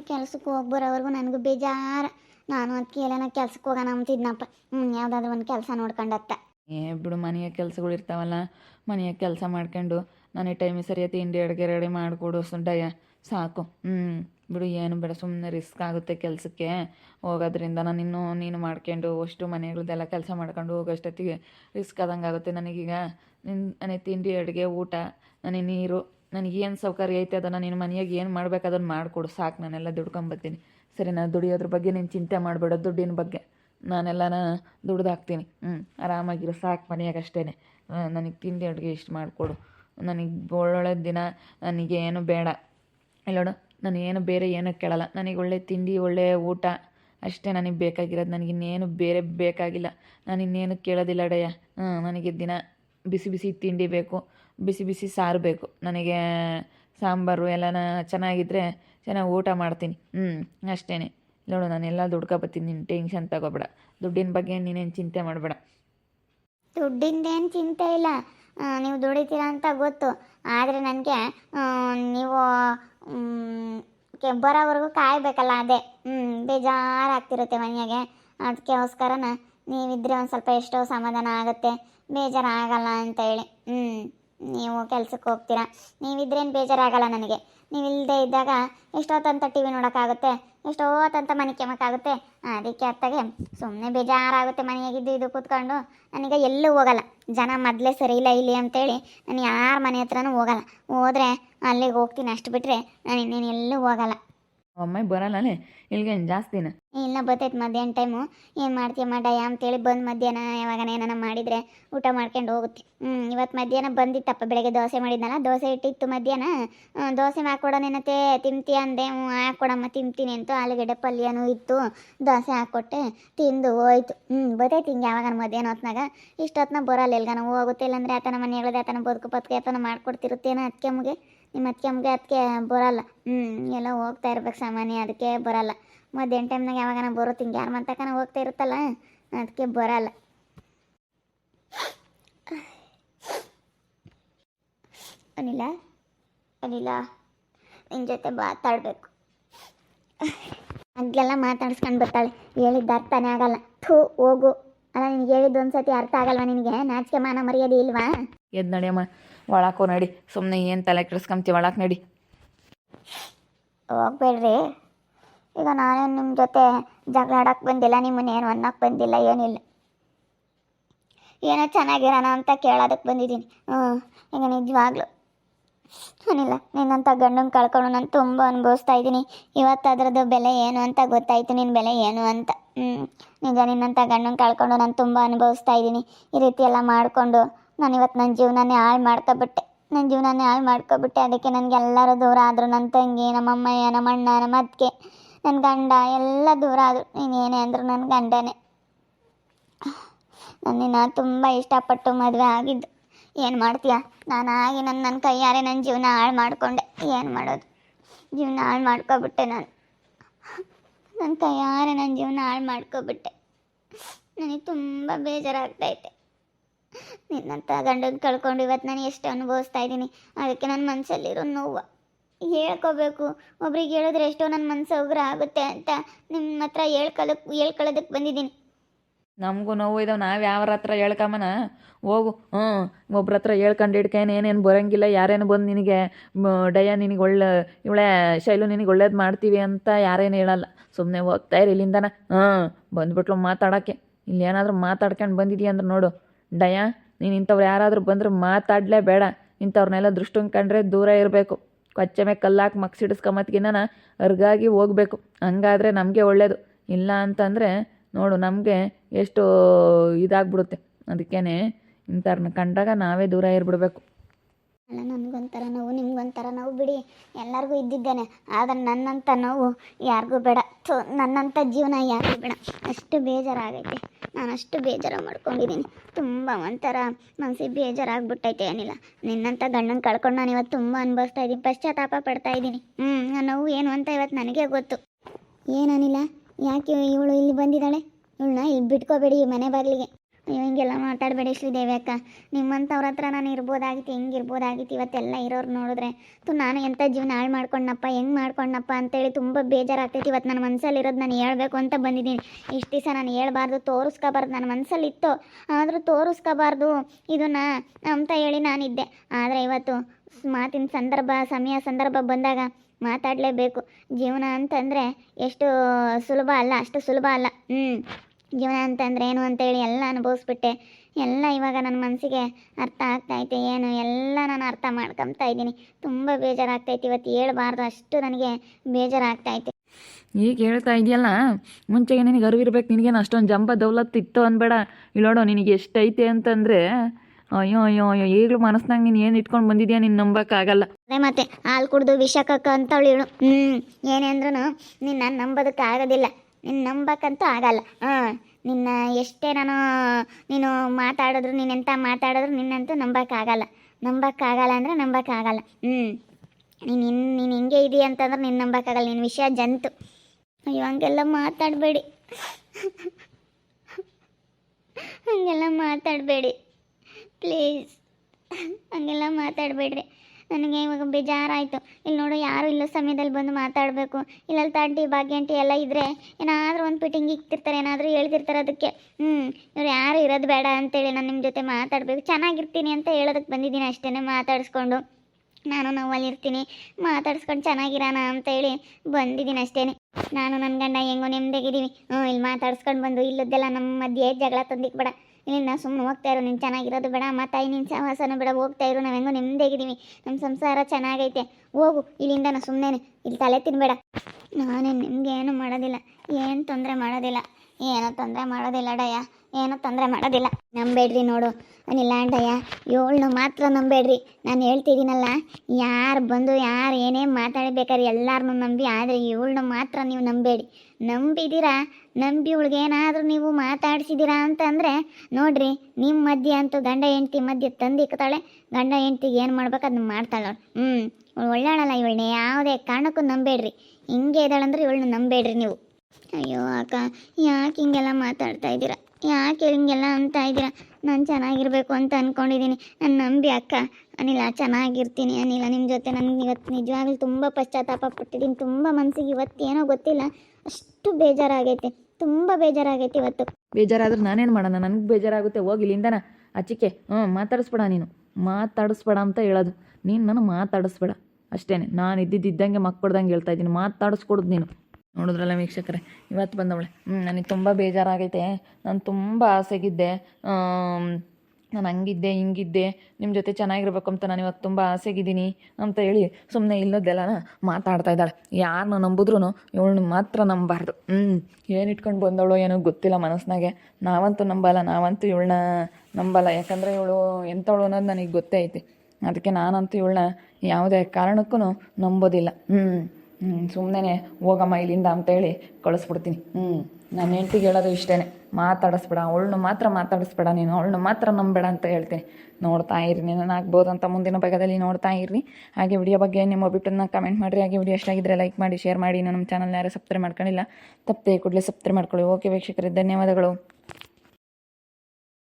ಕೆಲ್ಸಕ್ಕೆ ಹೋಗಿ ಬರೋವರೆಗೂ ನನಗೂ ಬೇಜಾರ. ನಾನು ಅದಕ್ಕೆ ಎಲ್ಲನ ಕೆಲ್ಸಕ್ಕೆ ಹೋಗೋಣ ಅಂತಿದ್ನಪ್ಪ. ಹ್ಞೂ ಯಾವುದಾದ್ರೂ ಒಂದು ಕೆಲಸ ನೋಡ್ಕೊಂಡತ್ತ. ಏ, ಬಿಡು, ಮನೆಯ ಕೆಲಸಗಳು ಇರ್ತಾವಲ್ಲ. ಮನೆಯ ಕೆಲಸ ಮಾಡ್ಕೊಂಡು ನನಗೆ ಟೈಮಿಗೆ ಸರಿಯಾಗಿ ತಿಂಡಿ, ಅಡುಗೆ, ರೆಡಿ ಮಾಡಿಕೊಡು ಸುಂಡಯ್ಯ ಸಾಕು. ಹ್ಞೂ ಬಿಡು, ಏನು ಬೇಡ ಸುಮ್ಮನೆ ರಿಸ್ಕ್ ಆಗುತ್ತೆ ಕೆಲಸಕ್ಕೆ. ಹೋಗೋದ್ರಿಂದ ನಾನು ಇನ್ನೂ ನೀನು ಮಾಡ್ಕೊಂಡು ಅಷ್ಟು ಮನೆಗಳದ್ದೆಲ್ಲ ಕೆಲಸ ಮಾಡ್ಕೊಂಡು ಹೋಗೋಷ್ಟೊತ್ತಿಗೆ ರಿಸ್ಕ್ ಆದಂಗೆ ಆಗುತ್ತೆ ನನಗೀಗ. ನಿನ್ನ ನನಗೆ ತಿಂಡಿ, ಅಡುಗೆ, ಊಟ ನನಗೆ ನೀರು. ನನಗೆ ಏನು ಸೌಕರ್ಯ ಐತೆ, ಅದನ್ನು ನಿನ್ನ ಮನೆಯಾಗ ಏನು ಮಾಡ್ಬೇಕು ಅದನ್ನು ಮಾಡಿಕೊಡು, ಸಾಕು, ನಾನೆಲ್ಲ ದುಡ್ಕೊಂಬತ್ತೀನಿ ಸರಿ ನಾನು ದುಡಿಯೋದ್ರ ಬಗ್ಗೆ ನೀನು ಚಿಂತೆ ಮಾಡಬೇಡ, ದುಡ್ಡಿನ ಬಗ್ಗೆ. ನಾನೆಲ್ಲನ ದುಡ್ದಾಕ್ತೀನಿ. ಹ್ಞೂ ಆರಾಮಾಗಿರೋ, ಸಾಕು ಮನೆಯಾಗಷ್ಟೇ ನನಗೆ ತಿಂಡಿ ಅಡುಗೆ ಇಷ್ಟು ಮಾಡಿಕೊಡು. ನನಗೆ ಒಳ್ಳೊಳ್ಳೆ ದಿನ ನನಗೆ ಏನು ಬೇಡ. ಇಲ್ಲೋಡು ನಾನು ಏನು ಬೇರೆ ಏನೂ ಕೇಳಲ್ಲ. ನನಗೆ ಒಳ್ಳೆ ತಿಂಡಿ, ಒಳ್ಳೆ ಊಟ, ಅಷ್ಟೇ ನನಗೆ ಬೇಕಾಗಿರೋದು. ನನಗೆ ಇನ್ನೇನು ಬೇರೆ ಬೇಕಾಗಿಲ್ಲ. ನಾನು ಇನ್ನೇನು ಕೇಳೋದಿಲ್ಲ ಅಡಯ್ಯ ಹ್ಞೂ ನನಗೆ ದಿನ ಬಿಸಿ ಬಿಸಿ ತಿಂಡಿ ಬೇಕು, ಬಿಸಿ ಬಿಸಿ ಸಾರು ಬೇಕು. ನನಗೆ ಸಾಂಬಾರು ಎಲ್ಲನ ಚೆನ್ನಾಗಿದ್ದರೆ ಚೆನ್ನಾಗಿ ಊಟ ಮಾಡ್ತೀನಿ. ಹ್ಞೂ ಅಷ್ಟೇ ನೋಡು ನಾನೆಲ್ಲ ದುಡ್ಕೊಬತ್ತೀನಿ ನೀನು ಟೆನ್ಷನ್ ತಗೋಬೇಡ. ದುಡ್ಡಿನ ಬಗ್ಗೆ ನೀನೇನು ಚಿಂತೆ ಮಾಡಬೇಡ. ದುಡ್ಡಿಂದೇನು ಚಿಂತೆ ಇಲ್ಲ. ನೀವು ದುಡಿತೀರ ಅಂತ ಗೊತ್ತು. ಆದರೆ ನನಗೆ ನೀವು ಬರೋವರೆಗೂ ಕಾಯಬೇಕಲ್ಲ ಅದೇ. ಹ್ಞೂ ಬೇಜಾರಾಗ್ತಿರುತ್ತೆ ಮನೆಯಾಗೆ ಅದಕ್ಕೋಸ್ಕರನ ನೀವಿದ್ರೆ ಒಂದು ಸ್ವಲ್ಪ ಎಷ್ಟೋ ಸಮಾಧಾನ ಆಗುತ್ತೆ. ಬೇಜಾರಾಗಲ್ಲ ಅಂತ ಹೇಳಿ. ಹ್ಞೂ ನೀವು ಕೆಲ್ಸಕ್ಕೆ ಹೋಗ್ತೀರಾ? ನೀವಿದ್ರೇನು ಬೇಜಾರಾಗಲ್ಲ ನನಗೆ. ನೀವಿಲ್ಲದೆ ಇದ್ದಾಗ ಎಷ್ಟೊತ್ತಂತ ಟಿ ವಿ ನೋಡೋಕ್ಕಾಗುತ್ತೆ ಎಷ್ಟೊತ್ತಂತ ಮನೆ ಕೆಮ್ಮಕ್ಕಾಗುತ್ತೆ. ಅದಕ್ಕೆ ಅತ್ತಾಗೆ ಸುಮ್ಮನೆ ಬೇಜಾರಾಗುತ್ತೆ ಮನೆಯಾಗಿದ್ದು ಇದು ಕೂತ್ಕೊಂಡು. ನನಗೆ ಎಲ್ಲೂ ಹೋಗಲ್ಲ. ಜನ ಮೊದಲೇ ಸರಿ ಇಲ್ಲ, ಇಲ್ಲಿ ಅಂತೇಳಿ ನಾನು ಯಾರ ಮನೆ ಹತ್ರನೂ ಹೋಗಲ್ಲ. ಹೋದರೆ ಅಲ್ಲಿಗೆ ಹೋಗ್ತೀನಿ ಅಷ್ಟು ಬಿಟ್ಟರೆ ನಾನು ಇನ್ನೇನು ಎಲ್ಲೂ ಹೋಗಲ್ಲ. ಅಮ್ಮ, ಬರಲ್ಲೇ ಇಲ್ಲಿಗೆ ಜಾಸ್ತಿನ. ಇಲ್ಲ ಬರ್ತೈತೆ ಮಧ್ಯಾಹ್ನ ಟೈಮು ಏನು ಮಾಡ್ತೀಯ ಮಾಡಯ್ಯ ಅಂತೇಳಿ ಬಂದು ಮಧ್ಯಾಹ್ನ ಯಾವಾಗ ಏನಾನ ಮಾಡಿದರೆ ಊಟ ಮಾಡ್ಕೊಂಡು ಹೋಗುತ್ತೆ. ಹ್ಞೂ ಇವತ್ತು ಮಧ್ಯಾಹ್ನ ಬಂದಿತ್ತಪ್ಪ, ಬೆಳಗ್ಗೆ ದೋಸೆ ಮಾಡಿದ್ನಲ್ಲ, ದೋಸೆ ಇಟ್ಟಿತ್ತು ಮಧ್ಯಾಹ್ನ. ದೋಸೆ ಹಾಕ್ಕೊಡೋನೇನತ್ತೆ ತಿಂತಿ ಅಂದೆ. ಹ್ಞೂ ಹಾಕ್ಕೊಡಮ್ಮ ತಿಂತೀನಿ ಅಂತೂ ಆಲೂಗಡ್ಡೆ ಪಲ್ಯನೂ ಇತ್ತು. ದೋಸೆ ಹಾಕ್ಕೊಟ್ಟೆ ತಿಂದು ಹೋಯ್ತು. ಹ್ಞೂ ಬರ್ತೈತೆ ಹಿಂಗೆ ಯಾವಾಗ ಮಧ್ಯಾಹ್ನ ಹೊತ್ನಾಗ. ಇಷ್ಟೊತ್ತಿನ ಬರೋಲ್ಲ, ಎಲ್ಗಾನ ಹೋಗುತ್ತೆ. ಇಲ್ಲಾಂದ್ರೆ ಆತನ ಮನೆಗಳದ ಆತನ ಬದುಕು ಪತ್ಕೆ ಆತನ ಮಾಡ್ಕೊಡ್ತಿರುತ್ತೇನೋ ಅದಕ್ಕೆ ನಿಮ್ಮ ಅದಕ್ಕೆ ಅದಕ್ಕೆ ಬರೋಲ್ಲ. ಹ್ಞೂ ಎಲ್ಲ ಹೋಗ್ತಾ ಇರ್ಬೇಕು ಸಾಮಾನ್ಯ, ಅದಕ್ಕೆ ಬರಲ್ಲ. ಮಧ್ಯಾಹ್ನ ಟೈಮ್ನಾಗ ಯಾವಾಗನ ಬರುತ್ತೆ ಹಿಂಗೆ ಯಾರು ಮಂತಕನ ಹೋಗ್ತಾ ಇರುತ್ತಲ್ಲ ಅದಕ್ಕೆ ಬರಲ್ಲ. ಅನಿಲ ಅನಿಲ ನಿನ್ನ ಜೊತೆ ಮಾತಾಡಬೇಕು ಹಂಗೆಲ್ಲ ಮಾತಾಡ್ಸ್ಕೊಂಡು ಬರ್ತಾಳೆ. ಹೇಳಿದ್ದು ಅರ್ಥನೇ ಆಗಲ್ಲ. ಥೂ ಹೋಗು. ಅಲ್ಲ ನಿನಗೆ ಹೇಳಿದ್ದು ಒಂದ್ಸತಿ ಅರ್ಥ ಆಗಲ್ವಾ ನಿನಗೆ? ನಾಚಿಕೆ ಮಾನ ಮರ್ಯಾದೆ ಇಲ್ವಾ? ಎದ್ದು ನಡಿಯಮ್ಮ ಒಳಕೋ ನಡಿ. ಸುಮ್ಮನೆ ಏನು ತಲೆ ಕೆಡಿಸ್ಕೊಂತೀವಿ ಒಳಕ್ಕೆ ನಡಿ. ಹೋಗ್ಬೇಡ್ರಿ. ಈಗ ನಾನೇನು ನಿಮ್ಮ ಜೊತೆ ಜಗಳ ಆಡೋಕ್ಕೆ ಬಂದಿಲ್ಲ ನಿಮ್ಮನ್ನೇನು ಅನ್ನಕ್ಕೆ ಬಂದಿಲ್ಲ, ಏನಿಲ್ಲ. ಏನೋ ಚೆನ್ನಾಗಿರೋಣ ಅಂತ ಕೇಳೋದಕ್ಕೆ ಬಂದಿದ್ದೀನಿ. ಹ್ಞೂ, ಈಗ ನಿಜವಾಗ್ಲು. ಏನಿಲ್ಲ ನಿನ್ನಂಥ ಗಂಡನ ಕಳ್ಕೊಂಡು ನಾನು ತುಂಬ ಅನುಭವಿಸ್ತಾ ಇದ್ದೀನಿ. ಇವತ್ತು ಅದರದ್ದು ಬೆಲೆ ಏನು ಅಂತ ಗೊತ್ತಾಯಿತು ನಿನ್ನ ಬೆಲೆ ಏನು ಅಂತ. ಹ್ಞೂ, ನಿಜ ನಿನ್ನಂಥ ಗಂಡನ ಕಳ್ಕೊಂಡು ನಾನು ತುಂಬ ಅನುಭವಿಸ್ತಾ ಇದ್ದೀನಿ. ಈ ರೀತಿ ಎಲ್ಲ ಮಾಡಿಕೊಂಡು ನಾನು ಇವತ್ತು ನನ್ನ ಜೀವನನೇ ಹಾಳು ಮಾಡ್ಕೊಬಿಟ್ಟೆ. ನನ್ನ ಜೀವನನೇ ಹಾಳು ಮಾಡ್ಕೊಬಿಟ್ಟೆ, ಅದಕ್ಕೆ ನನಗೆ ಎಲ್ಲರೂ ದೂರ ಆದರು. ನನ್ನ ತಂಗಿ ನಮ್ಮ ಅಮ್ಮಯ್ಯ ನಮ್ಮ ಅತ್ತಿಗೆ ನನ್ನ ಗಂಡ ಎಲ್ಲ ದೂರ ಆದರು. ನೀನೇನೇ ಅಂದರು ನನ್ನ ಗಂಡನೇ. ನನ್ನನ್ನು ತುಂಬ ಇಷ್ಟಪಟ್ಟು ಮದುವೆ ಆಗಿದ್ದು. ಏನು ಮಾಡ್ತೀಯ? ನಾನು ಆಗಿ ನನ್ನ ನನ್ನ ಕೈಯಾರೆ ನನ್ನ ಜೀವನ ಹಾಳು ಮಾಡಿಕೊಂಡೆ. ಏನು ಮಾಡೋದು? ಜೀವನ ಹಾಳು ಮಾಡ್ಕೊಬಿಟ್ಟೆ ನಾನು. ನನ್ನ ಕೈಯಾರೆ ನನ್ನ ಜೀವನ ಹಾಳು ಮಾಡ್ಕೊಬಿಟ್ಟೆ. ನನಗೆ ತುಂಬ ಬೇಜಾರಾಗ್ತೈತೆ ನಿನ್ನಂಥ ಗಂಡನ ಕಳ್ಕೊಂಡು ಇವತ್ತು ನಾನು ಎಷ್ಟು ಅನುಭವಿಸ್ತಾ ಇದ್ದೀನಿ. ಅದಕ್ಕೆ ನನ್ನ ಮನಸ್ಸಲ್ಲಿರೋ ನೋವು. ಹೇಳ್ಕೋಬೇಕು. ಒಬ್ರಿಗೆ ಹೇಳಿದ್ರೆ ಎಷ್ಟೋ ನನ್ನ ಮನಸ್ಸು ಉಗ್ರ ಆಗುತ್ತೆ ಅಂತ ನಿಮ್ಮ ಹತ್ರ ಹೇಳ್ಕೊಳಕ್ ಹೇಳ್ಕೊಳ್ಳೋದಕ್ಕೆ ಬಂದಿದ್ದೀನಿ. ನಮಗೂ ನೋವು ಇದಾವೆ. ನಾವು ಯಾವ್ರ ಹತ್ರ ಹೇಳ್ಕಮ್ಮನ? ಹೋಗು. ಹ್ಞೂ ಒಬ್ರ ಹತ್ರ ಹೇಳ್ಕೊಂಡು ಹಿಡ್ಕೇನು ಏನೇನು ಬರೋಂಗಿಲ್ಲ. ಯಾರೇನು ಬಂದು ನಿನಗೆ ಡಯ್ಯ ಡಯ ನಿನಗೆ ಒಳ್ಳೆ, ಇವಳೆ ಶೈಲು ನಿನಗೆ ಒಳ್ಳೇದು ಮಾಡ್ತೀವಿ ಅಂತ ಯಾರೇನು ಹೇಳಲ್ಲ. ಸುಮ್ಮನೆ ಹೋಗ್ತಾ ಇರಿ ಇಲ್ಲಿಂದನ. ಹಾಂ ಬಂದ್ಬಿಟ್ಲು ಮಾತಾಡೋಕ್ಕೆ. ಇಲ್ಲಿ ಏನಾದರೂ ಮಾತಾಡ್ಕೊಂಡು ಬಂದಿದೀಯ ಅಂದ್ರೆ ನೋಡು. ಡಯ, ನೀನು ಇಂಥವ್ರು ಯಾರಾದರೂ ಬಂದ್ರೆ ಮಾತಾಡಲೇ ಬೇಡ ಇಂಥವ್ರನ್ನೆಲ್ಲ ದೃಷ್ಟಿ ಕಂಡ್ರೆ ದೂರ ಇರಬೇಕು. ಕೊಚ್ಚೆ ಮೇಲೆ ಕಲ್ಲಾಕಿ ಮಗ್ಸಿಡಿಸ್ಕೊಂಬತ್ಗಿನ ಅರ್ಗಾಗಿ ಹೋಗ್ಬೇಕು. ಹಂಗಾದ್ರೆ ನಮಗೆ ಒಳ್ಳೆಯದು ಇಲ್ಲ ಅಂತಂದರೆ ನೋಡು, ನಮಗೆ ಎಷ್ಟು ಇದಾಗ್ಬಿಡುತ್ತೆ. ಅದಕ್ಕೇ ಇಂಥವ್ರನ್ನ ಕಂಡಾಗ ನಾವೇ ದೂರ ಇರ್ಬಿಡ್ಬೇಕು. ಅಲ್ಲ ನನಗೊಂಥರ ನೋವು, ನಿಮ್ಗೊಂಥರ ನೋವು ಬಿಡಿ. ಎಲ್ಲರಿಗೂ ಇದ್ದಿದ್ದೇನೆ. ಆದರೆ ನನ್ನಂಥ ನೋವು ಯಾರಿಗೂ ಬೇಡ. ಥೋ, ನನ್ನಂಥ ಜೀವನ ಯಾರಿಗೂ ಬೇಡ. ಅಷ್ಟು ಬೇಜಾರಾಗೈತೆ. ನಾನು ಅಷ್ಟು ಬೇಜಾರು ಮಾಡ್ಕೊಂಡಿದ್ದೀನಿ. ತುಂಬ ಒಂಥರ ಮನಸ್ಸಿಗೆ ಬೇಜಾರಾಗ್ಬಿಟ್ಟೈತೆ, ಏನಿಲ್ಲ. ನಿನ್ನಂಥ ಗಂಡನ ಕಳ್ಕೊಂಡು ನಾನು ಇವತ್ತು ತುಂಬ ಅನುಭವಿಸ್ತಾ ಇದ್ದೀನಿ. ಪಶ್ಚಾತ್ತಾಪ ಪಡ್ತಾ ಇದ್ದೀನಿ. ಹ್ಞೂ ಆ ನೋವು ಏನು ಅಂತ ಇವತ್ತು ನನಗೆ ಗೊತ್ತು. ಏನಾನಿಲ್ಲ ಯಾಕೆ ಇವಳು ಇಲ್ಲಿ ಬಂದಿದ್ದಾಳೆ? ಇವಳನ್ನ ಇಲ್ಲಿ ಬಿಟ್ಕೋಬೇಡಿ ಮನೆ ಬಾಗಿಲಿಗೆ. ಅಯ್ಯೋ ಹಿಂಗೆಲ್ಲ ಮಾತಾಡಬೇಡಿ ಶ್ರೀದೇವಿ ಅಕ್ಕ. ನಿಮ್ಮಂಥವ್ರ ಹತ್ರ ನಾನು ಇರ್ಬೋದಾಗಿತ್ತು, ಹೆಂಗೆ ಇರ್ಬೋದಾಗಿತ್ತು, ಇವತ್ತೆಲ್ಲ ಇರೋರು ನೋಡಿದ್ರೆ. ತು ನಾನು ಎಂಥ ಜೀವನ ಹಾಳು ಮಾಡ್ಕೊಂಡಪ್ಪ ಹೆಂಗೆ ಮಾಡ್ಕೊಂಡಪ್ಪ ಅಂತೇಳಿ ತುಂಬ ಬೇಜಾರಾಗ್ತೈತಿ. ಇವತ್ತು ನನ್ನ ಮನಸ್ಸಲ್ಲಿರೋದು ನಾನು ಹೇಳಬೇಕು ಅಂತ ಬಂದಿದ್ದೀನಿ. ಇಷ್ಟು ದಿವಸ ನಾನು ಹೇಳಬಾರ್ದು, ತೋರಿಸ್ಕೋಬಾರ್ದು. ನನ್ನ ಮನಸ್ಸಲ್ಲಿತ್ತು ಆದರೂ ತೋರಿಸ್ಕೋಬಾರ್ದು. ಇದನ್ನ ಅಂತ ಹೇಳಿ ನಾನಿದ್ದೆ. ಆದರೆ ಇವತ್ತು ಮಾತಿನ ಸಂದರ್ಭ, ಸಮಯ ಸಂದರ್ಭ ಬಂದಾಗ ಮಾತಾಡಲೇಬೇಕು. ಜೀವನ ಅಂತಂದರೆ ಎಷ್ಟು ಸುಲಭ ಅಲ್ಲ, ಅಷ್ಟು ಸುಲಭ ಅಲ್ಲ. ಹ್ಞೂ ಜೀವನ ಅಂತಂದ್ರೆ ಏನು ಅಂತೇಳಿ ಎಲ್ಲ ಅನುಭವಿಸ್ಬಿಟ್ಟೆ. ಎಲ್ಲ ಇವಾಗ ನನ್ನ ಮನಸ್ಸಿಗೆ ಅರ್ಥ ಆಗ್ತೈತೆ ಏನು ಎಲ್ಲ ನಾನು ಅರ್ಥ ಮಾಡ್ಕೊತಾ ಇದ್ದೀನಿ. ತುಂಬ ಬೇಜಾರಾಗ್ತೈತೆ ಇವತ್ತು ಹೇಳ್ಬಾರ್ದು ಅಷ್ಟು ನನಗೆ ಬೇಜಾರಾಗ್ತೈತೆ ಈಗ ಹೇಳ್ತಾ ಇದೆಯಲ್ಲ ಮುಂಚೆಗೆ ನಿನಗೆ ಅರಿವಿರ್ಬೇಕು ನಿನಗೇನು ಅಷ್ಟೊಂದು ಜಂಬ ದೌಲತ್ ಇತ್ತು ಅನ್ಬೇಡ. ಇಲ್ಲೋಡು ನಿನಗೆ ಎಷ್ಟೈತೆ ಅಂತಂದರೆ ಅಯ್ಯೋ ಅಯ್ಯೋ ಅಯ್ಯೋ ಈಗಲೂ ಮನಸ್ಸಿನಾಗ ನೀನು ಏನು ಇಟ್ಕೊಂಡು ಬಂದಿದ್ಯಾ ನೀನು ನಂಬಕ್ಕಾಗಲ್ಲ. ಅದೇ ಮತ್ತೆ ಹಾಲು ಕುಡ್ದು ವಿಷಕಕ್ಕ ಅಂತವಳು ಇವಳು ಹ್ಞೂ ಏನೇ ಅಂದ್ರೂ ನಿನ್ನ ನಂಬೋದಕ್ಕೆ ಆಗೋದಿಲ್ಲ ನಿನ್ನ ನಂಬಕ್ಕಂತೂ ಆಗಲ್ಲ. ಹಾಂ ನಿನ್ನ ಎಷ್ಟೇ ನಾನು, ನೀನು ಮಾತಾಡಿದ್ರು ನೀನೆಂತ ಮಾತಾಡಿದ್ರು ನಿನ್ನಂತೂ ನಂಬಕ್ಕಾಗಲ್ಲ. ನಂಬಕ್ಕಾಗಲ್ಲ ಅಂದರೆ ನಂಬಕ್ಕಾಗಲ್ಲ. ಹ್ಞೂ ನೀನು ಇನ್, ನೀನು ಹಿಂಗೆ ಇದೀಯ ಅಂತಂದ್ರೆ ನೀನು ನಂಬಕ್ಕಾಗಲ್ಲ. ನಿನ್ನ ವಿಷಯ ಜಂತು. ಅಯ್ಯೋ, ಹಂಗೆಲ್ಲ ಮಾತಾಡಬೇಡಿ. ಹಂಗೆಲ್ಲ ಮಾತಾಡಬೇಡಿ. ಪ್ಲೀಸ್. ಹಂಗೆಲ್ಲ ಮಾತಾಡಬೇಡ್ರಿ. ನನಗೆ ಇವಾಗ ಬೇಜಾರಾಯಿತು. ಇಲ್ಲಿ ನೋಡು, ಯಾರು ಇಲ್ಲ ಸಮಯದಲ್ಲಿ ಬಂದು ಮಾತಾಡಬೇಕು. ಇಲ್ಲಲ್ಲಿ ತಂಟಿ, ಭಾಗ್ಯಂಟಿ ಎಲ್ಲ ಇದ್ದರೆ ಏನಾದರೂ ಒಂದು ಪಿಟಿಂಗ್ ಇಕ್ತಿರ್ತಾರೆ, ಏನಾದರೂ ಹೇಳ್ತಿರ್ತಾರೆ ಅದಕ್ಕೆ. ಹ್ಞೂ ಇವ್ರು ಯಾರು ಇರೋದು ಬೇಡ ಅಂತೇಳಿ ನಾನು ನಿಮ್ಮ ಜೊತೆ ಮಾತಾಡಬೇಕು. ಚೆನ್ನಾಗಿರ್ತೀನಿ ಅಂತ ಹೇಳೋದಕ್ಕೆ ಬಂದಿದ್ದೀನಿ ಅಷ್ಟೇ ಮಾತಾಡಿಸ್ಕೊಂಡು. ನಾನು ನೋವಲ್ಲಿರ್ತೀನಿ ಮಾತಾಡ್ಸ್ಕೊಂಡು ಚೆನ್ನಾಗಿರೋಣ ಅಂತೇಳಿ ಬಂದಿದ್ದೀನಿ ಅಷ್ಟೇ ನಾನು ನನ್ನ ಗಂಡ ಹೆಂಗೋ ನೆಮ್ಮದಿಗಿದ್ದೀವಿ ಹ್ಞೂ ಇಲ್ಲಿ ಮಾತಾಡ್ಸ್ಕೊಂಡು ಬಂದು ಇಲ್ಲದ್ದೆಲ್ಲ ನಮ್ಮ ಮಧ್ಯೆ ಜಗಳ ತಂದಿಕ್ಬೇಡ ಇಲ್ಲಿಂದ ಸುಮ್ಮನೆ ಹೋಗ್ತಾ ಇರು, ನೀನು ಚೆನ್ನಾಗಿರೋದು ಬೇಡ, ಅಮ್ಮ ತಾಯಿ ನಿನ್ನ ಸಹವಾಸನೂ ಬೇಡ, ಹೋಗ್ತಾ ಇರು, ನಾವು ಹೆಂಗೋ ನೆಮ್ಮದಿಗಿದ್ದೀವಿ ನಮ್ಮ ಸಂಸಾರ ಚೆನ್ನಾಗೈತೆ. ಹೋಗು, ಇಲ್ಲಿಂದ ನಾನು ಸುಮ್ಮನೆ ಇಲ್ಲಿ ತಲೆ ತಿನ್ಬೇಡ. ನಾನೇ ನಿಮ್ಗೆ ಏನು ಮಾಡೋದಿಲ್ಲ, ಏನು ತೊಂದರೆ ಮಾಡೋದಿಲ್ಲ, ಏನೋ ತೊಂದರೆ ಮಾಡೋದಿಲ್ಲ ಡಯ್ಯ. ಏನೂ ತೊಂದರೆ ಮಾಡೋದಿಲ್ಲ. ನಂಬೇಡ್ರಿ ನೋಡು. ಅನಿಲ್ಲ ಅಂಡಯ್ಯ ಏಳ್ನು ಮಾತ್ರ ನಂಬೇಡ್ರಿ. ನಾನು ಹೇಳ್ತಿದ್ದೀನಲ್ಲ ಯಾರು ಬಂದು ಯಾರು ಏನೇ ಮಾತಾಡಬೇಕಾದ್ರೆ ಎಲ್ಲರನ್ನೂ ನಂಬಿ, ಆದರೆ ಏಳ್ನು ಮಾತ್ರ ನೀವು ನಂಬೇಡಿ. ನಂಬಿದ್ದೀರಾ ನಂಬಿ ಏನಾದರೂ ನೀವು ಮಾತಾಡಿಸಿದ್ದೀರಾ ಅಂತಂದರೆ, ನೋಡ್ರಿ ನಿಮ್ಮ ಮಧ್ಯೆ ಅಂತೂ ಗಂಡ ಹೆಂಡ್ತಿ ಮಧ್ಯೆ ತಂದಿಕ್ತಾಳೆ ಗಂಡ ಹೆಂಡ್ತಿಗೆ ಏನು ಮಾಡ್ಬೇಕು ಅದನ್ನ ಮಾಡ್ತಾಳೆ ಹ್ಞೂ ಇವಳು ಒಳ್ಳೆಯಳಲ್ಲ ಇವಳನ್ನ ಯಾವುದೇ ಕಾರಣಕ್ಕೂ ನಂಬೇಡ್ರಿ. ಹಿಂಗೆ ಇದ್ದಾಳಂದ್ರೆ ಇವಳನ್ನ ನಂಬೇಡ್ರಿ ನೀವು. ಅಯ್ಯೋ ಅಕ್ಕ, ಯಾಕೆ ಹಿಂಗೆಲ್ಲ ಮಾತಾಡ್ತಾ ಇದ್ದೀರಾ? ಯಾಕೆ ಹಿಂಗೆಲ್ಲ ಅಂತ ಇದ್ದೀರಾ? ನಾನು ಚೆನ್ನಾಗಿರ್ಬೇಕು ಅಂತ ಅಂದ್ಕೊಂಡಿದ್ದೀನಿ ನಾನು ನಂಬಿ ಅಕ್ಕ. ಅನಿಲ, ಚೆನ್ನಾಗಿರ್ತೀನಿ ಅನಿಲ. ನಿಮ್ಮ ಜೊತೆ ನನಗೆ ಇವತ್ತು ನಿಜವಾಗ್ಲೂ ತುಂಬ ಪಶ್ಚಾತ್ತಾಪ ಪಟ್ಟಿದ್ದೀನಿ ತುಂಬ ಮನಸ್ಸಿಗೆ ಇವತ್ತು ಏನೋ ಗೊತ್ತಿಲ್ಲ. ಅಷ್ಟು ಬೇಜಾರಾಗೈತೆ. ತುಂಬ ಬೇಜಾರಾಗೈತೆ ಇವತ್ತು. ಬೇಜಾರಾದ್ರೆ ನಾನೇನು ಮಾಡೋಣ? ನನಗೆ ಬೇಜಾರಾಗುತ್ತೆ. ಹೋಗಿ ಇಲ್ಲಿಂದನ. ಆಚಿಕೆ ಹ್ಞೂ ಮಾತಾಡಿಸ್ಬೇಡ ನೀನು. ಮಾತಾಡಿಸ್ಬೇಡ ಅಂತ ಹೇಳೋದು. ನೀನು ನಾನು ಮಾತಾಡಿಸ್ಬೇಡ. ಅಷ್ಟೇ ನಾನು ಇದ್ದಿದ್ದಂಗೆ ಮಕ್ಕಳ್ದಂಗೆ ಹೇಳ್ತಾ ಇದ್ದೀನಿ. ಮಾತಾಡಿಸ್ಕೊಡೋದು ನೀನು. ನೋಡಿದ್ರಲ್ಲ ವೀಕ್ಷಕರೇ? ಇವತ್ತು ಬಂದವಳೆ. ನನಗೆ ತುಂಬ ಬೇಜಾರಾಗೈತೆ. ನಾನು ತುಂಬ ಆಸೆಗಿದ್ದೆ. ನಾನು ಹಂಗಿದ್ದೆ, ಹಿಂಗಿದ್ದೆ. ನಿಮ್ಮ ಜೊತೆ ಚೆನ್ನಾಗಿರ್ಬೇಕು ಅಂತ ನಾನು ಇವತ್ತು ತುಂಬ ಆಸೆಗಿದ್ದೀನಿ ಅಂತ ಹೇಳಿ ಸುಮ್ಮನೆ ಇಲ್ಲದೆಲ್ಲ ಮಾತಾಡ್ತಾ ಇದ್ದಾಳೆ. ಯಾರನ್ನ ನಂಬಿದ್ರು ಇವಳನ್ನ ಮಾತ್ರ ನಂಬಾರ್ದು. ಹ್ಞೂ ಏನು ಇಟ್ಕೊಂಡು ಬಂದವಳು ಏನೋ ಗೊತ್ತಿಲ್ಲ ಮನಸ್ಸಿನಾಗೆ ನಾವಂತೂ ನಂಬಲ್ಲ, ನಾವಂತೂ ಇವಳನ್ನ ನಂಬಲ್ಲ. ಯಾಕಂದರೆ ಇವಳು ಎಂಥವಳು ಅನ್ನೋದು ನನಗೆ ಗೊತ್ತೇ ಐತಿ. ಅದಕ್ಕೆ ನಾನಂತೂ ಇವಳನ್ನ ಯಾವುದೇ ಕಾರಣಕ್ಕೂ ನಂಬೋದಿಲ್ಲ. ಹ್ಞೂ ಹ್ಞೂ ಸುಮ್ಮನೆ ಹೋಗಮ್ಮ ಇಲ್ಲಿಂದ ಅಂತೇಳಿ ಕಳಿಸ್ಬಿಡ್ತೀನಿ. ಹ್ಞೂ ನನ್ನ ಹೆಂಡ್ತಿಗೆ ಹೇಳೋದು ಇಷ್ಟೇ ಮಾತಾಡಿಸ್ಬೇಡ, ಅವಳನ್ನ ಮಾತ್ರ ಮಾತಾಡಿಸ್ಬೇಡ ನೀನು, ಅವಳನ್ನ ಮಾತ್ರ ನಂಬೇಡ ಅಂತ ಹೇಳ್ತೀನಿ. ನೋಡ್ತಾ ಇರಿ ನಾನು ಆಗ್ಬೋದು ಅಂತ ಮುಂದಿನ ಭಾಗದಲ್ಲಿ ನೋಡ್ತಾ ಇರಿ ಹಾಗೆ ವಿಡಿಯೋ ಬಗ್ಗೆ ನಿಮ್ಮ ಅಭಿಪ್ರಾಯನ ಕಮೆಂಟ್ ಮಾಡಿರಿ. ಹಾಗೆ ವಿಡಿಯೋ ಇಷ್ಟಾಗಿದ್ದರೆ ಲೈಕ್ ಮಾಡಿ ಶೇರ್ ಮಾಡಿ. ನಮ್ಮ ಚಾನಲ್ನ ಯಾರು ಸಬ್ಸ್ಕ್ರೈಬ್ ಮಾಡ್ಕೊಂಡಿಲ್ಲ, ತಪ್ಪದೆ ಕೂಡಲೇ ಸಬ್ಸ್ಕ್ರೈಬ್ ಮಾಡ್ಕೊಳ್ಳಿ. ಓಕೆ ವೀಕ್ಷಕರೇ, ಧನ್ಯವಾದಗಳು.